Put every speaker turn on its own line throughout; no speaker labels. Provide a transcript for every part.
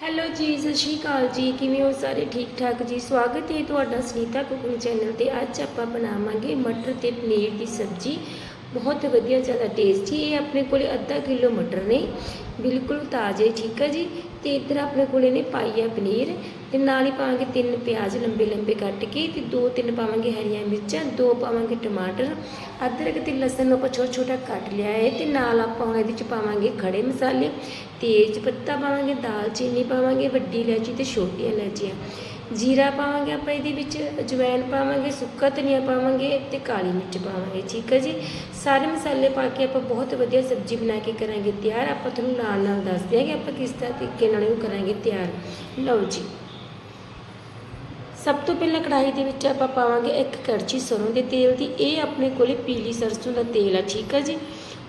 Hello ਜੀ, ਸਤਿ ਸ਼੍ਰੀ ਅਕਾਲ ਜੀ। ਕਿਵੇਂ ਹੋ ਸਾਰੇ? ਠੀਕ ਠਾਕ ਜੀ? ਸਵਾਗਤ ਹੈ ਤੁਹਾਡਾ ਸੁਨੀਤਾ ਕੁਕਿੰਗ ਚੈਨਲ ਤੇ। ਅੱਜ ਆਪਾਂ ਬਣਾਵਾਂਗੇ ਮਟਰ ਤੇ ਪਨੀਰ ਦੀ ਸਬਜ਼ੀ। ਬਹੁਤ ਵਧੀਆ ਜ਼ਿਆਦਾ ਟੇਸਟੀ ਇਹ ਆਪਣੇ ਕੋਲੇ ਅੱਧਾ ਕਿਲੋ ਮਟਰ ਨੇ। ਬਿਲਕੁਲ ਤਾਜ਼ੇ ਠੀਕ ਹੈ ਜੀ? ਤੇ ਇੱਧਰ ਆਪਣੇ ਕੋਲੇ ਨੇ ਪਾਈਆ ਪਨੀਰ। ਤੇ ਨਾਲ ਹੀ ਪਾਵਾਂਗੇ ਤਿੰਨ ਪਿਆਜ਼ ਲੰਬੇ ਲੰਬੇ ਕੱਟ ਕੇ ਤੇ ਦੋ ਤਿੰਨ ਪਾਵਾਂਗੇ ਹਰੀਆਂ ਮਿਰਚਾਂ, ਦੋ ਪਾਵਾਂਗੇ ਟਮਾਟਰ, ਅਦਰਕ ਤੇ ਲਸਣ ਨੂੰ ਆਪਾਂ ਛੋਟਾ ਛੋਟਾ ਕੱਟ ਲਿਆ ਹੈ ਤੇ ਨਾਲ ਆਪਾਂ ਹੁਣ ਇਹਦੇ ਵਿੱਚ ਪਾਵਾਂਗੇ ਖੜੇ ਮਸਾਲੇ, ਤੇਜ ਪੱਤਾ ਪਾਵਾਂਗੇ ਦਾਲਚੀਨੀ ਪਾਵਾਂਗੇ, ਵੱਡੀ ਇਲਾਇਚੀ ਤੇ ਛੋਟੀ ਇਲਾਇਚੀਆਂ। ਜੀਰਾ ਪਾਵਾਂਗੇ ਆਪਾਂ ਇਹਦੇ ਵਿੱਚ, ਅਜਵਾਇਣ ਪਾਵਾਂਗੇ, ਸੁੱਕਾ ਧਨੀਆ ਪਾਵਾਂਗੇ ਤੇ ਕਾਲੀ ਮਿਰਚ ਪਾਵਾਂਗੇ, ਠੀਕ ਹੈ ਜੀ? ਸਾਰੇ ਮਸਾਲੇ ਪਾ ਕੇ ਆਪਾਂ ਬਹੁਤ ਵਧੀਆ ਸਬਜ਼ੀ ਬਣਾ ਕੇ ਕਰਾਂਗੇ ਤਿਆਰ। ਆਪਾਂ ਤੁਹਾਨੂੰ ਨਾਲ ਨਾਲ ਦੱਸਦੇ ਹਾਂ ਕਿ ਆਪਾਂ ਕਿਸ ਤਰ੍ਹਾਂ ਤਰੀਕੇ ਨਾਲ ਉਹ ਕਰਾਂਗੇ ਤਿਆਰ। ਲਓ ਜੀ। ਸਭ ਤੋਂ ਪਹਿਲਾਂ ਕੜਾਹੀ ਦੇ ਵਿੱਚ ਆਪਾਂ ਪਾਵਾਂਗੇ ਇੱਕ ਕੜਛੀ ਸਰੋਂ ਦੇ ਤੇਲ ਦੀ। ਇਹ ਆਪਣੇ ਕੋਲੇ ਪੀਲੀ ਸਰਸੋਂ ਦਾ ਤੇਲ ਆ ਠੀਕ ਹੈ ਜੀ?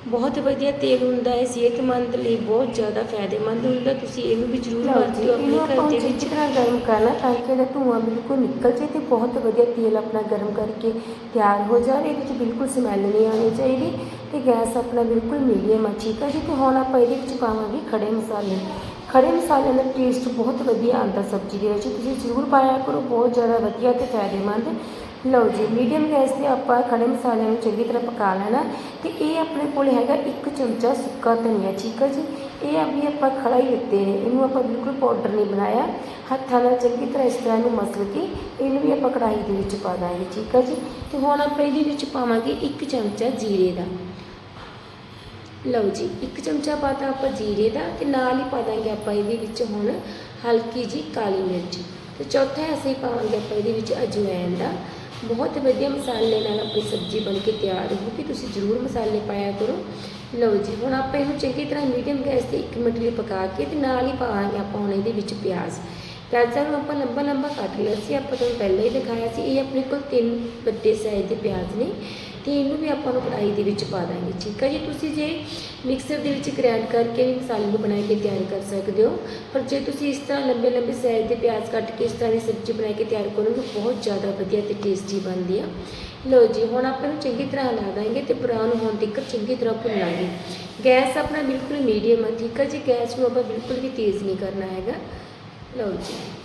ਬਹੁਤ ਵਧੀਆ ਤੇਲ ਹੁੰਦਾ ਹੈ ਸਿਹਤਮੰਦ ਲਈ ਬਹੁਤ ਜ਼ਿਆਦਾ ਫਾਇਦੇਮੰਦ ਹੁੰਦਾ। ਤੁਸੀਂ ਇਹਨੂੰ ਵੀ ਜ਼ਰੂਰ ਵਰਤਿਓ ਆਪਣੇ ਘਰ ਦੇ ਵਿੱਚ। ਤਰ੍ਹਾਂ ਗਰਮ ਕਰਨਾ ਤਾਂ ਕਿ ਇਹਦਾ ਧੂੰਆਂ ਬਿਲਕੁਲ ਨਿਕਲ ਜੇ ਤੇ ਬਹੁਤ ਵਧੀਆ ਤੇਲ ਆਪਣਾ ਗਰਮ ਕਰਕੇ ਤਿਆਰ ਹੋ ਜਾਵੇ। ਇਹਦੇ ਵਿੱਚ ਬਿਲਕੁਲ ਸਮੈਲ ਨਹੀਂ ਆਉਣੀ ਚਾਹੀਦੀ ਤੇ ਗੈਸ ਆਪਣਾ ਬਿਲਕੁਲ ਮੀਡੀਅਮ ਆ ਠੀਕ ਹੈ ਜੀ? ਤੇ ਹੁਣ ਆਪਾਂ ਇਹਦੇ ਵਿੱਚ ਪਾਵਾਂਗੇ ਖੜੇ ਮਸਾਲੇ। ਖੜੇ ਮਸਾਲਿਆਂ ਦਾ ਟੇਸਟ ਬਹੁਤ ਵਧੀਆ ਆਉਂਦਾ ਸਬਜ਼ੀ ਦੇ ਵਿੱਚ। ਤੁਸੀਂ ਜ਼ਰੂਰ ਪਾਇਆ ਕਰੋ, ਬਹੁਤ ਜ਼ਿਆਦਾ ਵਧੀਆ ਤੇ ਫਾਇਦੇਮੰਦ। ਲਓ ਜੀ ਮੀਡੀਅਮ ਗੈਸ ਤੇ ਆਪਾਂ ਖੜੇ ਮਸਾਲਿਆਂ ਨੂੰ ਚੰਗੀ ਤਰ੍ਹਾਂ ਪਕਾ ਲੈਣਾ। ਤੇ ਇਹ ਆਪਣੇ ਕੋਲ ਹੈਗਾ ਇੱਕ ਚਮਚਾ ਸੁੱਕਾ ਧਨੀਆ, ਠੀਕ ਹੈ ਜੀ? ਇਹ ਆ ਆਪਾਂ ਖੜਾ ਹੀ ਲਿੱਤੇ ਨੇ, ਇਹਨੂੰ ਆਪਾਂ ਬਿਲਕੁਲ ਪਾਊਡਰ ਨਹੀਂ ਬਣਾਇਆ। ਹੱਥਾਂ ਨਾਲ ਚੰਗੀ ਤਰ੍ਹਾਂ ਇਸ ਤਰ੍ਹਾਂ ਨੂੰ ਮਸਲ ਕੇ ਇਹਨੂੰ ਵੀ ਆਪਾਂ ਕੜਾਹੀ ਦੇ ਵਿੱਚ ਪਾ ਦਾਂਗੇ, ਠੀਕ ਹੈ ਜੀ? ਤੇ ਹੁਣ ਆਪਾਂ ਇਹਦੇ ਵਿੱਚ ਪਾਵਾਂਗੇ ਇੱਕ ਚਮਚਾ ਜੀਰੇ ਦਾ। ਲਓ ਜੀ, ਇੱਕ ਚਮਚਾ ਪਾਤਾ ਆਪਾਂ ਜੀਰੇ ਦਾ ਤੇ ਨਾਲ ਹੀ ਪਾ ਦਾਂਗੇ ਆਪਾਂ ਇਹਦੇ ਵਿੱਚ ਹੁਣ ਹਲਕੀ ਜੀ ਕਾਲੀ ਮਿਰਚ। ਤੇ ਚੌਥਾ ਅਸੀਂ ਪਾਵਾਂਗੇ ਆਪਾਂ ਇਹਦੇ ਵਿੱਚ ਅਜਵਾਇਣ ਦਾ। ਬਹੁਤ ਵਧੀਆ ਮਸਾਲੇ ਨਾਲ ਆਪਣੀ ਸਬਜ਼ੀ ਬਣ ਕੇ ਤਿਆਰ ਹੋਊਗੀ ਤੁਸੀਂ ਜ਼ਰੂਰ ਮਸਾਲੇ ਪਾਇਆ ਕਰੋ। ਲਓ ਜੀ, ਹੁਣ ਆਪਾਂ ਇਹਨੂੰ ਚੰਗੀ ਤਰ੍ਹਾਂ ਮੀਡੀਅਮ ਗੈਸ ਤੇ 1 ਮਿੰਟ ਲਈ ਪਕਾ ਕੇ ਤੇ ਨਾਲ ਹੀ ਪਾਵਾਂਗੇ ਆਪਾਂ ਹੁਣ ਇਹਦੇ ਵਿੱਚ ਪਿਆਜ਼। ਪਿਆਜ਼ਾਂ ਨੂੰ ਆਪਾਂ ਲੰਬਾ ਲੰਬਾ ਕੱਟ ਲਿਆ ਸੀ, ਆਪਾਂ ਤੁਹਾਨੂੰ ਪਹਿਲਾਂ ਹੀ ਦਿਖਾਇਆ ਸੀ, ਇਹ ਆਪਣੇ ਕੋਲ ਤਿੰਨ ਵੱਡੇ ਸਾਈਜ਼ ਦੇ ਪਿਆਜ਼ ਨੇ। ਤੇ ਇਹਨੂੰ ਵੀ ਆਪਾਂ ਨੂੰ ਕੜਾਈ ਦੇ ਵਿੱਚ ਪਾ ਦਾਂਗੇ, ਠੀਕ ਹੈ ਜੀ? ਤੁਸੀਂ ਜੇ ਮਿਕਸਰ ਦੇ ਵਿੱਚ ਗ੍ਰਾਈਂਡ ਕਰਕੇ ਵੀ ਮਸਾਲੇ ਨੂੰ ਬਣਾ ਕੇ ਤਿਆਰ ਕਰ ਸਕਦੇ ਹੋ, ਪਰ ਜੇ ਤੁਸੀਂ ਇਸ ਤਰ੍ਹਾਂ ਲੰਬੇ ਲੰਬੇ ਸਾਈਜ਼ ਦੇ ਪਿਆਜ਼ ਕੱਟ ਕੇ ਇਸ ਤਰ੍ਹਾਂ ਦੀ ਸਬਜ਼ੀ ਬਣਾ ਕੇ ਤਿਆਰ ਕਰੋ ਕਰੋਗੇ ਬਹੁਤ ਜ਼ਿਆਦਾ ਵਧੀਆ ਤੇ ਟੇਸਟੀ ਬਣਦੀ ਆ। ਲਓ ਜੀ, ਹੁਣ ਆਪਾਂ ਨੂੰ ਚੰਗੀ ਤਰ੍ਹਾਂ ਹਿਲਾ ਦਾਂਗੇ ਤੇ ਬਰਾਊਨ ਹੋਣ ਤੱਕ ਚੰਗੀ ਤਰ੍ਹਾਂ ਭੁੰਨਾਂਗੇ ਗੈਸ ਆਪਣਾ ਬਿਲਕੁਲ ਮੀਡੀਅਮ ਹੈ ਠੀਕ ਹੈ ਜੀ? ਗੈਸ ਨੂੰ ਆਪਾਂ ਬਿਲਕੁਲ ਵੀ ਤੇਜ਼ ਨਹੀਂ ਕਰਨਾ ਹੈਗਾ। ਲਓ ਜੀ।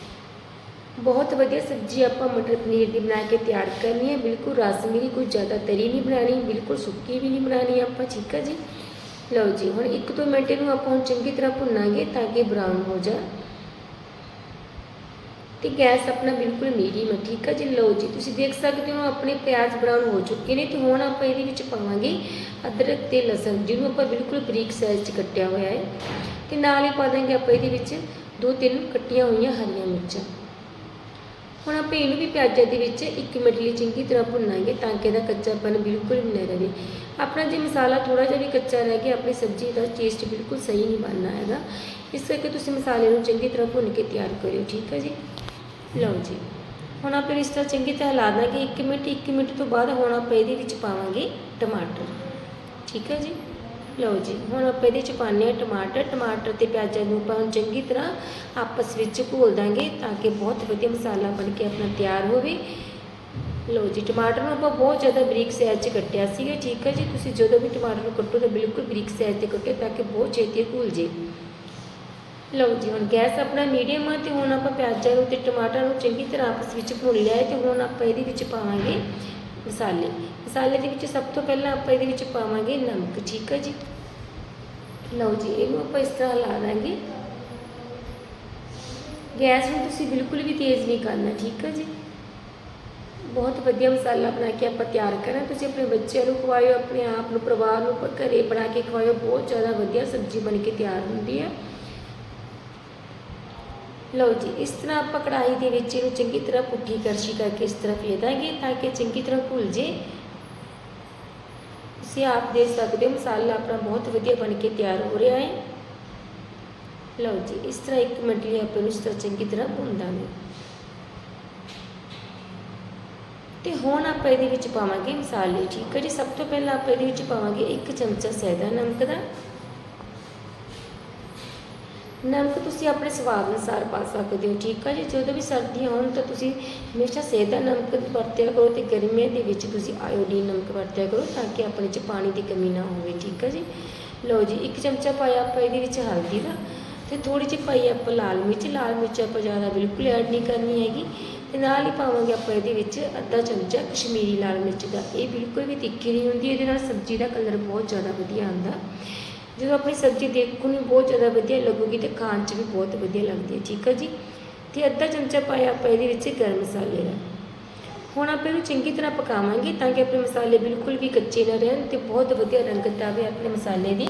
ਬਹੁਤ ਵਧੀਆ ਸਬਜ਼ੀ ਆਪਾਂ ਮਟਰ ਪਨੀਰ ਦੀ ਬਣਾ ਕੇ ਤਿਆਰ ਕਰਨੀ ਹੈ। ਬਿਲਕੁਲ ਰਸਮੀ ਕੋਈ ਜ਼ਿਆਦਾ ਤਰੀ ਨਹੀਂ ਬਣਾਣੀ ਬਿਲਕੁਲ ਸੁੱਕੀ ਵੀ ਨਹੀਂ ਬਣਾਣੀ ਆਪਾਂ, ਠੀਕ ਹੈ ਜੀ? ਲਓ ਜੀ, ਹੁਣ 1-2 ਮਿੰਟ ਇਹਨੂੰ ਆਪਾਂ ਹੁਣ ਚੰਗੀ ਤਰ੍ਹਾਂ ਭੁੰਨਾਂਗੇ ਤਾਂ ਕਿ ਬਰਾਊਨ ਹੋ ਜਾ ਤੇ ਗੈਸ ਆਪਣਾ ਬਿਲਕੁਲ ਮੀਡੀਅਮ ਹੈ, ਠੀਕ ਹੈ ਜੀ? ਲਓ ਜੀ, ਤੁਸੀਂ ਦੇਖ ਸਕਦੇ ਹੋ ਆਪਣੇ ਪਿਆਜ਼ ਬਰਾਊਨ ਹੋ ਚੁੱਕੇ ਨੇ ਤੇ ਹੁਣ ਆਪਾਂ ਇਹਦੇ ਵਿੱਚ ਪਾਵਾਂਗੇ ਅਦਰਕ ਤੇ ਲਸਣ, ਜਿਹਨੂੰ ਆਪਾਂ ਬਿਲਕੁਲ ਬਰੀਕ ਸਾਈਜ਼ 'ਚ ਕੱਟਿਆ ਹੋਇਆ ਹੈ। ਤੇ ਨਾਲ ਹੀ ਪਾ ਦਾਂਗੇ ਆਪਾਂ ਇਹਦੇ ਵਿੱਚ ਦੋ ਤਿੰਨ ਕੱਟੀਆਂ ਹੋਈਆਂ ਹਰੀਆਂ ਮਿਰਚਾਂ। ਹੁਣ ਆਪਾਂ ਇਹਨੂੰ ਵੀ ਪਿਆਜ਼ਾਂ ਦੇ ਵਿੱਚ 1 ਮਿੰਟ ਲਈ ਚੰਗੀ ਤਰ੍ਹਾਂ ਭੁੰਨਾਂਗੇ ਤਾਂ ਕਿ ਇਹਦਾ ਕੱਚਾਪਨ ਬਿਲਕੁਲ ਵੀ ਨਾ ਰਹੇ। ਆਪਣਾ ਜੇ ਮਸਾਲਾ ਥੋੜਾ ਜਿਹਾ ਵੀ ਕੱਚਾ ਰਹਿ ਗਿਆ, ਆਪਣੀ ਸਬਜ਼ੀ ਦਾ ਟੇਸਟ ਬਿਲਕੁਲ ਸਹੀ ਨਹੀਂ ਬਣਨਾ ਹੈਗਾ। ਇਸ ਕਰਕੇ ਤੁਸੀਂ ਮਸਾਲੇ ਨੂੰ ਚੰਗੀ ਤਰ੍ਹਾਂ ਭੁੰਨ ਕੇ ਤਿਆਰ ਕਰਿਓ, ਠੀਕ ਹੈ ਜੀ? ਲਓ ਜੀ, ਹੁਣ ਆਪਾਂ ਇਸ ਤਰ੍ਹਾਂ ਚੰਗੀ ਤਰ੍ਹਾਂ ਲਾ ਦਾਂਗੇ। 1 ਮਿੰਟ 1 ਮਿੰਟ ਤੋਂ ਬਾਅਦ ਹੁਣ ਆਪਾਂ ਇਹਦੇ ਵਿੱਚ ਪਾਵਾਂਗੇ ਟਮਾਟਰ, ਠੀਕ ਹੈ ਜੀ? ਲਓ ਜੀ, ਹੁਣ ਆਪਾਂ ਇਹਦੇ ਚ ਪਾਉਂਦੇ ਹਾਂ ਟਮਾਟਰ ਟਮਾਟਰ ਤੇ ਪਿਆਜ਼ਾਂ ਨੂੰ ਆਪਾਂ ਹੁਣ ਚੰਗੀ ਤਰ੍ਹਾਂ ਆਪਸ ਵਿੱਚ ਘੋਲ ਦਾਂਗੇ ਤਾਂ ਕਿ ਬਹੁਤ ਵਧੀਆ ਮਸਾਲਾ ਬਣ ਕੇ ਆਪਣਾ ਤਿਆਰ ਹੋਵੇ। ਲਓ ਜੀ, ਟਮਾਟਰ ਨੂੰ ਆਪਾਂ ਬਹੁਤ ਜ਼ਿਆਦਾ ਬਰੀਕ ਸਾਈਜ਼ 'ਚ ਕੱਟਿਆ ਸੀਗਾ, ਠੀਕ ਹੈ ਜੀ? ਤੁਸੀਂ ਜਦੋਂ ਵੀ ਟਮਾਟਰ ਨੂੰ ਕੱਟੋ ਤਾਂ ਬਿਲਕੁਲ ਬਰੀਕ ਸਾਈਜ਼ ਤੇ ਕੱਟੋ ਤਾਂ ਕਿ ਬਹੁਤ ਛੇਤੀ ਘੁਲ ਜੇ। ਲਓ ਜੀ, ਹੁਣ ਗੈਸ ਆਪਣਾ ਮੀਡੀਅਮ ਆ ਤੇ ਹੁਣ ਆਪਾਂ ਪਿਆਜ਼ਾਂ ਨੂੰ ਤੇ ਟਮਾਟਰ ਨੂੰ ਚੰਗੀ ਤਰ੍ਹਾਂ ਆਪਸ ਵਿੱਚ ਭੁੰਨ ਲਿਆ ਹੈ ਤੇ ਹੁਣ ਆਪਾਂ ਇਹਦੇ ਵਿੱਚ ਪਾਵਾਂਗੇ ਮਸਾਲੇ। ਮਸਾਲੇ ਦੇ ਵਿੱਚ ਸਭ ਤੋਂ ਪਹਿਲਾਂ ਆਪਾਂ ਇਹਦੇ ਵਿੱਚ ਪਾਵਾਂਗੇ ਨਮਕ, ਠੀਕ ਹੈ ਜੀ? ਲਓ ਜੀ, ਇਹਨੂੰ ਆਪਾਂ ਇਸ ਤਰ੍ਹਾਂ ਲਾ ਦਾਂਗੇ। ਗੈਸ ਨੂੰ ਤੁਸੀਂ ਬਿਲਕੁਲ ਵੀ ਤੇਜ਼ ਨਹੀਂ ਕਰਨਾ, ਠੀਕ ਹੈ ਜੀ? ਬਹੁਤ ਵਧੀਆ ਮਸਾਲਾ ਬਣਾ ਕੇ ਆਪਾਂ ਤਿਆਰ ਕਰਾਂ। ਤੁਸੀਂ ਆਪਣੇ ਬੱਚਿਆਂ ਨੂੰ ਖਵਾਇਓ, ਆਪਣੇ ਆਪ ਨੂੰ, ਪਰਿਵਾਰ ਨੂੰ ਪ- ਘਰੇ ਬਣਾ ਕੇ ਖਵਾਇਓ। ਬਹੁਤ ਜ਼ਿਆਦਾ ਵਧੀਆ ਸਬਜ਼ੀ ਬਣ ਕੇ ਤਿਆਰ ਹੁੰਦੀ ਹੈ ਲਓ ਜੀ, ਇਸ ਤਰ੍ਹਾਂ ਆਪਾਂ ਕੜਾਹੀ ਦੇ ਵਿੱਚ ਇਹਨੂੰ ਚੰਗੀ ਤਰ੍ਹਾਂ ਪੁੱਠੀ ਕਰਸ਼ੀ ਕਰਕੇ ਇਸ ਤਰ੍ਹਾਂ ਫੇਰ ਦਾਂਗੇ ਤਾਂ ਕਿ ਚੰਗੀ ਤਰ੍ਹਾਂ ਭੁੱਲ ਜੇ। ਤੁਸੀਂ ਆਪ ਦੇਖ ਸਕਦੇ ਹੋ ਮਸਾਲਾ ਆਪਣਾ ਬਹੁਤ ਵਧੀਆ ਬਣ ਕੇ ਤਿਆਰ ਹੋ ਰਿਹਾ ਹੈ। ਲਓ ਜੀ, ਇਸ ਤਰ੍ਹਾਂ 1 ਮਿੰਟ ਲਈ ਆਪਾਂ ਨੂੰ ਇਸ ਤਰ੍ਹਾਂ ਚੰਗੀ ਤਰ੍ਹਾਂ ਭੁੰਨ ਤੇ ਹੁਣ ਆਪਾਂ ਇਹਦੇ ਵਿੱਚ ਪਾਵਾਂਗੇ ਮਸਾਲੇ, ਠੀਕ ਹੈ ਜੀ? ਸਭ ਤੋਂ ਪਹਿਲਾਂ ਆਪਾਂ ਇਹਦੇ ਵਿੱਚ ਪਾਵਾਂਗੇ 1 ਚਮਚਾ ਸੈਦਾ ਨਮਕ ਦਾ। ਨਮਕ ਤੁਸੀਂ ਆਪਣੇ ਸਵਾਦ ਅਨੁਸਾਰ ਪਾ ਸਕਦੇ ਹੋ, ਠੀਕ ਹੈ ਜੀ? ਜਦੋਂ ਵੀ ਸਰਦੀਆਂ ਹੋਣ ਤਾਂ ਤੁਸੀਂ ਹਮੇਸ਼ਾ ਸੇਦਾ ਨਮਕ ਵਰਤਿਆ ਕਰੋ ਤੇ ਗਰਮੀਆਂ ਦੇ ਵਿੱਚ ਤੁਸੀਂ ਆਇਓਡੀਨ ਨਮਕ ਵਰਤਿਆ ਕਰੋ ਤਾਂ ਕਿ ਆਪਣੇ 'ਚ ਪਾਣੀ ਦੀ ਕਮੀ ਨਾ ਹੋਵੇ, ਠੀਕ ਹੈ ਜੀ? ਲਓ ਜੀ, ਇੱਕ ਚਮਚਾ ਪਾਇਆ ਆਪਾਂ ਇਹਦੇ ਵਿੱਚ ਹਲਦੀ ਦਾ ਤੇ ਥੋੜੀ ਜਿਹੀ ਪਾਈ ਆਪਾਂ ਲਾਲ ਮਿਰਚ ਲਾਲ ਮਿਰਚ ਆਪਾਂ ਜ਼ਿਆਦਾ ਬਿਲਕੁਲ ਐਡ ਨਹੀਂ ਕਰਨੀ ਹੈਗੀ ਤੇ ਨਾਲ ਹੀ ਪਾਵਾਂਗੇ ਆਪਾਂ ਇਹਦੇ ਵਿੱਚ ਅੱਧਾ ਚਮਚਾ ਕਸ਼ਮੀਰੀ ਲਾਲ ਮਿਰਚ ਦਾ, ਇਹ ਬਿਲਕੁਲ ਵੀ ਤਿੱਖੀ ਨਹੀਂ ਹੁੰਦੀ, ਇਹਦੇ ਨਾਲ ਸਬਜ਼ੀ ਦਾ ਕਲਰ ਬਹੁਤ ਜ਼ਿਆਦਾ ਵਧੀਆ ਆਉਂਦਾ। ਜਦੋਂ ਆਪਣੀ ਸਬਜ਼ੀ ਦੇਖਣ ਨੂੰ ਬਹੁਤ ਜ਼ਿਆਦਾ ਵਧੀਆ ਲੱਗੂਗੀ ਤੇ ਖਾਣ 'ਚ ਵੀ ਬਹੁਤ ਵਧੀਆ ਲੱਗਦੀ ਹੈ, ਠੀਕ ਹੈ ਜੀ? ਤੇ ਅੱਧਾ ਚਮਚਾ ਪਾਇਆ ਆਪਾਂ ਇਹਦੇ ਵਿੱਚ ਗਰਮ ਮਸਾਲੇ ਦਾ। ਹੁਣ ਆਪਾਂ ਇਹਨੂੰ ਚੰਗੀ ਤਰ੍ਹਾਂ ਪਕਾਵਾਂਗੇ ਤਾਂ ਕਿ ਆਪਣੇ ਮਸਾਲੇ ਬਿਲਕੁਲ ਵੀ ਕੱਚੇ ਨਾ ਰਹਿਣ ਤੇ ਬਹੁਤ ਵਧੀਆ ਰੰਗਤ ਆਵੇ ਆਪਣੇ ਮਸਾਲੇ ਦੀ।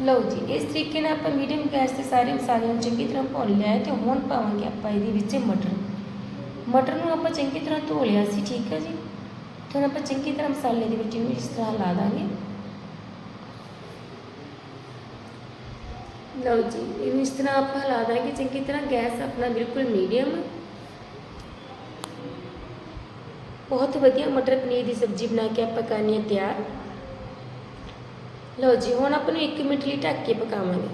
ਲਓ ਜੀ, ਇਸ ਤਰੀਕੇ ਨਾਲ ਆਪਾਂ ਮੀਡੀਅਮ ਗੈਸ ਤੇ ਸਾਰੇ ਮਸਾਲਿਆਂ ਨੂੰ ਚੰਗੀ ਤਰ੍ਹਾਂ ਭੁੰਨ ਲਿਆ ਹੈ ਤੇ ਹੁਣ ਪਾਵਾਂਗੇ ਆਪਾਂ ਇਹਦੇ ਵਿੱਚ ਮਟਰ। ਮਟਰ ਨੂੰ ਆਪਾਂ ਚੰਗੀ ਤਰ੍ਹਾਂ ਧੋ ਲਿਆ ਸੀ, ਠੀਕ ਹੈ ਜੀ? ਤੇ ਹੁਣ ਆਪਾਂ ਚੰਗੀ ਤਰ੍ਹਾਂ ਮਸਾਲੇ ਦੇ ਵਿੱਚ ਇਹਨੂੰ ਇਸ ਤਰ੍ਹਾਂ ਲਾ ਦਾਂਗੇ। ਲਓ ਜੀ, ਇਹਨੂੰ ਇਸ ਤਰ੍ਹਾਂ ਆਪਾਂ ਹਿਲਾ ਦਾਂਗੇ, ਚੰਗੀ ਤਰ੍ਹਾਂ ਗੈਸ ਆਪਣਾ ਬਿਲਕੁਲ ਮੀਡੀਅਮ। ਬਹੁਤ ਵਧੀਆ ਮਟਰ ਪਨੀਰ ਦੀ ਸਬਜ਼ੀ ਬਣਾ ਕੇ ਆਪਾਂ ਕਰਨੀ ਹੈ ਤਿਆਰ। ਲਓ ਜੀ, ਹੁਣ ਆਪਾਂ ਨੂੰ 1 ਮਿੰਟ ਲਈ ਢੱਕ ਕੇ ਪਕਾਵਾਂਗੇ।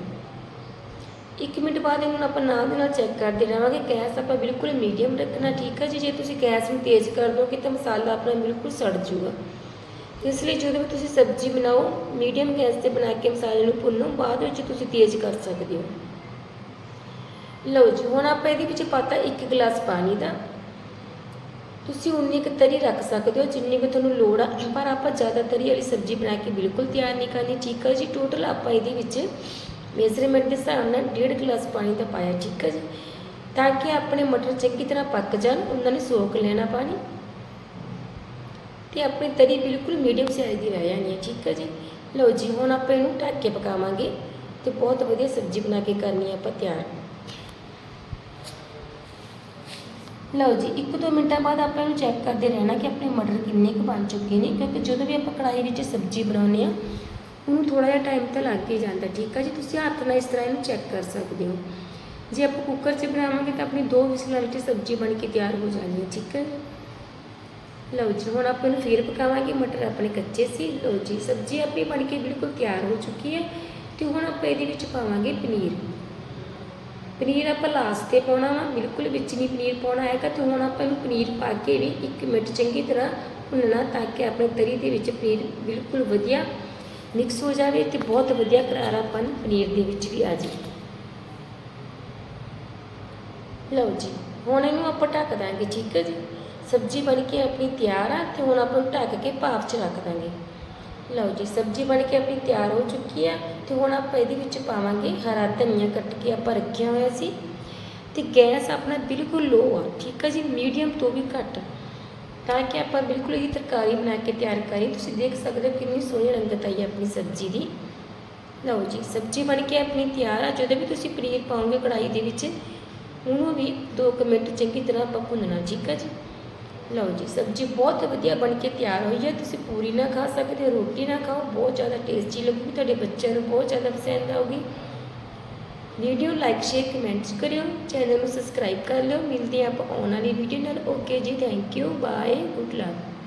1 ਮਿੰਟ ਬਾਅਦ ਇਹਨੂੰ ਆਪਾਂ ਨਾਲ ਦੇ ਨਾਲ ਚੈੱਕ ਕਰਦੇ ਰਹਾਂਗੇ, ਗੈਸ ਆਪਾਂ ਬਿਲਕੁਲ ਮੀਡੀਅਮ ਰੱਖਣਾ, ਠੀਕ ਹੈ ਜੀ? ਜੇ ਤੁਸੀਂ ਗੈਸ ਨੂੰ ਤੇਜ਼ ਕਰ ਦੋਗੇ ਤਾਂ ਮਸਾਲਾ ਆਪਣਾ ਬਿਲਕੁਲ ਸੜ ਜਾਊਗਾ ਇਸ ਲਈ ਜਦੋਂ ਵੀ ਤੁਸੀਂ ਸਬਜ਼ੀ ਬਣਾਓ ਮੀਡੀਅਮ ਗੈਸ ਤੇ ਬਣਾ ਕੇ ਮਸਾਲੇ ਨੂੰ ਭੁੰਨੋ, ਬਾਅਦ ਵਿੱਚ ਤੁਸੀਂ ਤੇਜ਼ ਕਰ ਸਕਦੇ ਹੋ। ਲਓ ਜੀ, ਹੁਣ ਆਪਾਂ ਇਹਦੇ ਵਿੱਚ ਪਾਤਾ 1 ਗਲਾਸ ਪਾਣੀ ਦਾ। ਤੁਸੀਂ ਉਨੀ ਕੁ ਤਰੀ ਰੱਖ ਸਕਦੇ ਹੋ, ਜਿੰਨੀ ਕੁ ਤੁਹਾਨੂੰ ਲੋੜ ਆ। ਪਰ ਆਪਾਂ ਜ਼ਿਆਦਾ ਤਰੀ ਵਾਲੀ ਸਬਜ਼ੀ ਬਣਾ ਕੇ ਬਿਲਕੁਲ ਤਿਆਰ ਨਹੀਂ ਕਰਨੀ, ਠੀਕ ਹੈ ਜੀ? ਟੋਟਲ ਆਪਾਂ ਇਹਦੇ ਵਿੱਚ ਮੇਜ਼ਰਮੈਂਟ ਦੇ ਹਿਸਾਬ ਨਾਲ 1.5 ਗਲਾਸ ਪਾਣੀ ਦਾ ਪਾਇਆ, ਠੀਕ ਹੈ ਜੀ? ਤਾਂ ਕਿ ਆਪਣੇ ਮਟਰ ਚੰਗੀ ਤਰ੍ਹਾਂ ਪੱਕ ਜਾਣ, ਉਹਨਾਂ ਨੇ ਸੋਖ ਲੈਣਾ ਪਾਣੀ। ਤੇ ਆਪਣੀ ਤਰੀ ਬਿਲਕੁਲ ਮੀਡੀਅਮ ਸਾਈਜ਼ ਦੀ ਰਹਿ ਜਾਣੀ ਹੈ, ਠੀਕ ਹੈ ਜੀ? ਲਓ ਜੀ, ਹੁਣ ਆਪਾਂ ਇਹਨੂੰ ਢੱਕ ਕੇ ਪਕਾਵਾਂਗੇ ਤੇ ਬਹੁਤ ਵਧੀਆ ਸਬਜ਼ੀ ਬਣਾ ਕੇ ਕਰਨੀ ਹੈ ਆਪਾਂ ਤਿਆਰ। ਲਓ ਜੀ 1-2 ਮਿੰਟਾਂ ਬਾਅਦ ਆਪਾਂ ਇਹਨੂੰ ਚੈੱਕ ਕਰਦੇ ਰਹਿਣਾ ਕਿ ਆਪਣੇ ਮਟਰ ਕਿੰਨੇ ਕੁ ਬਣ ਚੁੱਕੇ ਨੇ, ਕਿਉਂਕਿ ਜਦੋਂ ਵੀ ਆਪਾਂ ਕੜਾਈ ਵਿੱਚ ਸਬਜ਼ੀ ਬਣਾਉਂਦੇ ਆ ਉਹਨੂੰ ਥੋੜਾ ਜਿਹਾ ਟਾਈਮ ਤਾਂ ਲੱਗ ਹੀ ਜਾਂਦਾ, ਠੀਕ ਆ ਜੀ? ਤੁਸੀਂ ਹੱਥ ਨਾਲ ਇਸ ਤਰ੍ਹਾਂ ਇਹਨੂੰ ਚੈੱਕ ਕਰ ਸਕਦੇ ਹੋ। ਜੇ ਆਪਾਂ ਕੁੱਕਰ 'ਚ ਬਣਾਵਾਂਗੇ ਤਾਂ ਆਪਣੀ ਦੋ ਵਿਸਲਾਂ ਵਿੱਚ ਸਬਜ਼ੀ ਬਣ ਕੇ ਤਿਆਰ ਹੋ ਜਾਣੀ ਹੈ, ਠੀਕ ਹੈ ਲਓ ਜੀ, ਹੁਣ ਆਪਾਂ ਇਹਨੂੰ ਫੇਰ ਪਕਾਵਾਂਗੇ। ਮਟਰ ਆਪਣੇ ਕੱਚੇ ਸੀ। ਲਓ ਜੀ, ਸਬਜ਼ੀ ਆਪਣੀ ਬਣ ਕੇ ਬਿਲਕੁਲ ਤਿਆਰ ਹੋ ਚੁੱਕੀ ਹੈ ਤੇ ਹੁਣ ਆਪਾਂ ਇਹਦੇ ਵਿੱਚ ਪਾਵਾਂਗੇ ਪਨੀਰ। ਪਨੀਰ ਆਪਾਂ ਲਾਸਟ ਤੇ ਪਾਉਣਾ ਵਾ, ਬਿਲਕੁਲ ਵਿੱਚ ਨਹੀਂ ਪਨੀਰ ਪਾਉਣਾ ਹੈਗਾ ਤੇ ਹੁਣ ਆਪਾਂ ਇਹਨੂੰ ਪਨੀਰ ਪਾ ਕੇ ਵੀ 1 ਮਿੰਟ ਚੰਗੀ ਤਰ੍ਹਾਂ ਭੁੰਨਣਾ ਤਾਂ ਕਿ ਆਪਣੇ ਤਰੀ ਦੇ ਵਿੱਚ ਪਨੀਰ ਬਿਲਕੁਲ ਵਧੀਆ ਮਿਕਸ ਹੋ ਜਾਵੇ ਤੇ ਬਹੁਤ ਵਧੀਆ ਕਰਾਰਾਪਨ ਪਨੀਰ ਦੇ ਵਿੱਚ ਵੀ ਆ ਜਾਵੇ। ਲਓ ਜੀ, ਹੁਣ ਇਹਨੂੰ ਆਪਾਂ ਢੱਕ ਦਾਂਗੇ, ਠੀਕ ਹੈ ਜੀ? ਸਬਜ਼ੀ ਬਣ ਕੇ ਆਪਣੀ ਤਿਆਰ ਆ ਤੇ ਹੁਣ ਆਪਾਂ ਨੂੰ ਢੱਕ ਕੇ ਭਾਫ 'ਚ ਰੱਖ ਦਾਂਗੇ। ਲਓ ਜੀ, ਸਬਜ਼ੀ ਬਣ ਕੇ ਆਪਣੀ ਤਿਆਰ ਹੋ ਚੁੱਕੀ ਆ ਤੇ ਹੁਣ ਆਪਾਂ ਇਹਦੇ ਵਿੱਚ ਪਾਵਾਂਗੇ ਹਰਾ ਧਨੀਆ ਕੱਟ ਕੇ ਆਪਾਂ ਰੱਖਿਆ ਹੋਇਆ ਸੀ ਤੇ ਗੈਸ ਆਪਣਾ ਬਿਲਕੁਲ ਲੋ ਆ, ਠੀਕ ਆ ਜੀ ਮੀਡੀਅਮ ਤੋਂ ਵੀ ਘੱਟ। ਤਾਂ ਕਿ ਆਪਾਂ ਬਿਲਕੁਲ ਹੀ ਤਰਕਾਰੀ ਬਣਾ ਕੇ ਤਿਆਰ ਕਰੀ ਤੁਸੀਂ ਦੇਖ ਸਕਦੇ ਹੋ ਕਿੰਨੀ ਸੋਹਣੀ ਰੰਗਤ ਆਈ ਆਪਣੀ ਸਬਜ਼ੀ ਦੀ। ਲਓ ਜੀ, ਸਬਜ਼ੀ ਬਣ ਕੇ ਆਪਣੀ ਤਿਆਰ ਆ। ਜਦੋਂ ਵੀ ਤੁਸੀਂ ਪਨੀਰ ਪਾਓਗੇ ਕੜਾਈ ਦੇ ਵਿੱਚ, ਉਹਨੂੰ ਵੀ 2 ਮਿੰਟ ਚੰਗੀ ਤਰ੍ਹਾਂ ਆਪਾਂ ਭੁੰਨਣਾ, ਠੀਕ ਆ ਜੀ। ਲਓ ਜੀ, ਸਬਜ਼ੀ ਬਹੁਤ ਵਧੀਆ ਬਣ ਕੇ ਤਿਆਰ ਹੋਈ ਹੈ। ਤੁਸੀਂ ਪੂਰੀ ਨਾ ਖਾ ਸਕਦੇ ਹੋ ਰੋਟੀ ਨਾ ਖਾਓ, ਬਹੁਤ ਜ਼ਿਆਦਾ ਟੇਸਟੀ ਲੱਗੂਗੀ, ਤੁਹਾਡੇ ਬੱਚਿਆਂ ਨੂੰ ਬਹੁਤ ਜ਼ਿਆਦਾ ਪਸੰਦ ਆਊਗੀ। ਵੀਡੀਓ ਲਾਈਕ ਸ਼ੇਅਰ ਕਮੈਂਟਸ ਕਰਿਓ ਚੈਨਲ ਨੂੰ ਸਬਸਕ੍ਰਾਈਬ ਕਰ ਲਿਓ। ਮਿਲਦੇ ਹਾਂ ਆਪਾਂ ਆਉਣ ਵਾਲੀ ਵੀਡੀਓ ਨਾਲ। Okay ji thank you bye good luck